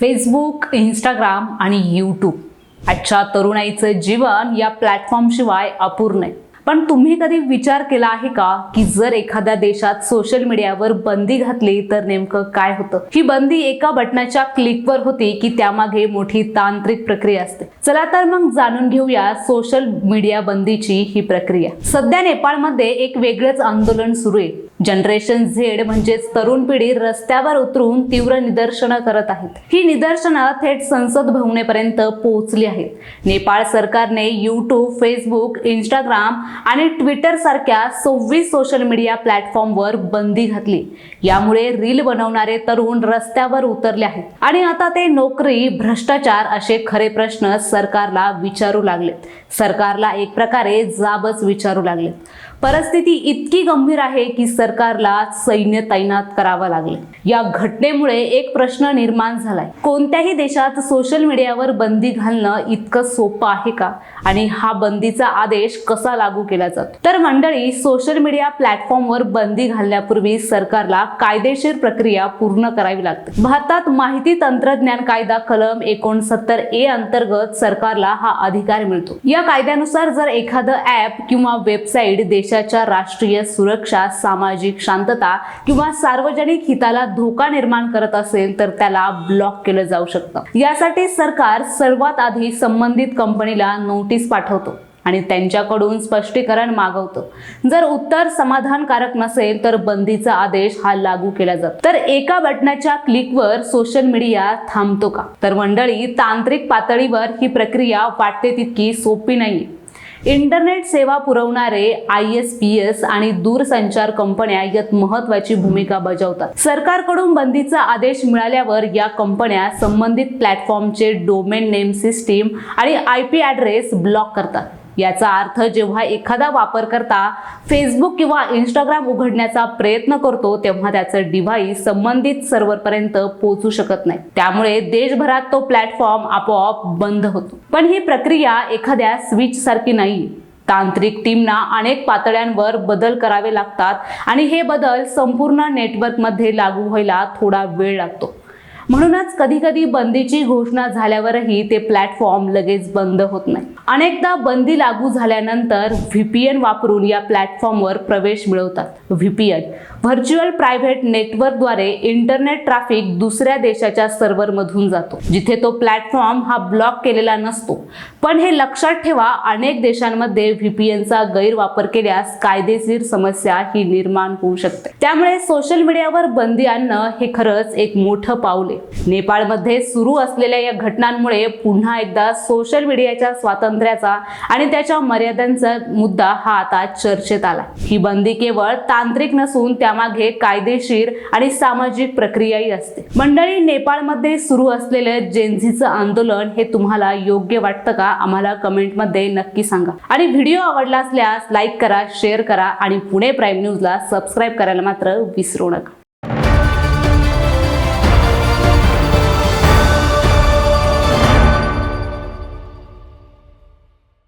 Facebook Instagram आणि YouTube आजच्या तरुणाईचं जीवन या प्लॅटफॉर्मशिवाय अपूर्ण आहे. पण तुम्ही कधी विचार केला आहे का की जर एखाद्या देशात सोशल मीडियावर बंदी घातली तर नेमकं काय होतं? ही बंदी एका बटनाच्या क्लिकवर होती की त्यामागे मोठी तांत्रिक प्रक्रिया असते. चला तर मग जाणून घेऊया सोशल मीडिया बंदीची ही प्रक्रिया. सध्या नेपाळमध्ये एक वेगळंच आंदोलन सुरू आहे. जनरेशन झेड म्हणजेच तरुण पिढी रस्त्यावर उतरून तीव्र निदर्शनं करत आहेत. ही निदर्शनं थेट संसद भवनेपर्यंत पोहोचली आहेत. नेपाळ सरकारने यूट्यूब फेसबुक इंस्टाग्राम आणि ट्विटर सारख्या सव्वीस सोशल मीडिया प्लॅटफॉर्मवर बंदी घातली. यामुळे रील बनवणारे तरुण रस्त्यावर उतरले आहेत. आणि आता ते नोकरी भ्रष्टाचार असे खरे प्रश्न सरकारला विचारू लागलेत. सरकारला एक प्रकारे जाबच विचारू लागलेत. परिस्थिती इतकी गंभीर आहे की सरकारला सैन्य तैनात करावं लागले. या घटनेमुळे एक प्रश्न निर्माण झालाय. कोणत्याही देशात सोशल मीडियावर बंदी घालणं इतकं सोपं आहे का? आणि हा बंदीचा आदेश कसा लागू केला जातो? तर मंडळी सोशल मीडिया प्लॅटफॉर्मवर बंदी घालण्यापूर्वी सरकारला कायदेशीर प्रक्रिया पूर्ण करावी लागते. भारतात माहिती तंत्रज्ञान कायदा कलम एकोणसत्तर ए अंतर्गत सरकारला हा अधिकार मिळतो. या कायद्यानुसार जर एखादं ऍप किंवा वेबसाईट देश देशाच्या राष्ट्रीय सुरक्षा सामाजिक शांतता किंवा सार्वजनिक हिताला धोका निर्माण करत असेल तर त्याला ब्लॉक केलं जाऊ शकतं. यासाठी सरकार सर्वात आधी संबंधित कंपनीला नोटीस पाठवतो आणि त्यांच्याकडून स्पष्टीकरण मागवतो. जर उत्तर समाधानकारक नसेल तर बंदीचा आदेश हा लागू केला जातो. तर एका बटनाच्या क्लिकवर सोशल मीडिया थांबतो का? तर मंडळी तांत्रिक पातळीवर ही प्रक्रिया वाटते तितकी सोपी नाही इंटरनेट सेवा पुरवणारे आय एस पी एस आणि दूरसंचार कंपन्या यात महत्वाची भूमिका बजावतात. सरकारकडून बंदीचा आदेश मिळाल्यावर या कंपन्या संबंधित प्लॅटफॉर्मचे डोमेन नेम सिस्टीम आणि आय पी ॲड्रेस ब्लॉक करतात. याचा अर्थ जेव्हा एखादा वापरकर्ता फेसबुक किंवा इंस्टाग्राम उघडण्याचा प्रयत्न करतो तेव्हा त्याचं डिव्हाइस संबंधित सर्व्हरपर्यंत पोहोचू शकत नाही. त्यामुळे देशभरात तो प्लॅटफॉर्म आपोआप बंद होतो. पण ही प्रक्रिया एखाद्या स्विच सारखी नाही तांत्रिक टीमना अनेक पातळ्यांवर बदल करावे लागतात आणि हे बदल संपूर्ण नेटवर्कमध्ये लागू व्हायला थोडा वेळ लागतो. म्हणूनच कधी कधी बंदीची घोषणा झाल्यावरही ते प्लॅटफॉर्म लगेच बंद होत नाही. अनेकदा बंदी लागू झाल्यानंतर व्हीपीएन वापरून या प्लॅटफॉर्मवर प्रवेश मिळवतात. व्हीपीएन व्हर्च्युअल प्रायव्हेट नेटवर्कद्वारे इंटरनेट ट्रॅफिक दुसऱ्या देशाच्या सर्व्हरमधून जातो जिथे तो प्लॅटफॉर्म हा ब्लॉक केलेला नसतो. पण हे लक्षात ठेवा अनेक देशांमध्ये व्हीपीएनचा गैरवापर केल्यास कायदेशीर समस्या ही निर्माण होऊ शकते. त्यामुळे सोशल मीडियावर बंदी आणणं हे खरंच एक मोठं पाऊल आहे. नेपाळमध्ये सुरू असलेल्या या घटनांमुळे पुन्हा एकदा सोशल मीडियाच्या स्वातंत्र्य स्वातंत्र्याचा आणि त्याच्या मर्यादांचा मुद्दा हा आता चर्चेत आला. ही बंदी केवळ तांत्रिक नसून त्यामागे कायदेशीर आणि सामाजिक प्रक्रियाही असते. मंडळी नेपाळमध्ये सुरू असलेलं जेन्झीचं आंदोलन हे तुम्हाला योग्य वाटतं का? आम्हाला कमेंटमध्ये नक्की सांगा. आणि व्हिडिओ आवडला असल्यास लाईक करा शेअर करा आणि पुणे प्राईम न्यूजला सबस्क्राईब करायला मात्र विसरू नका.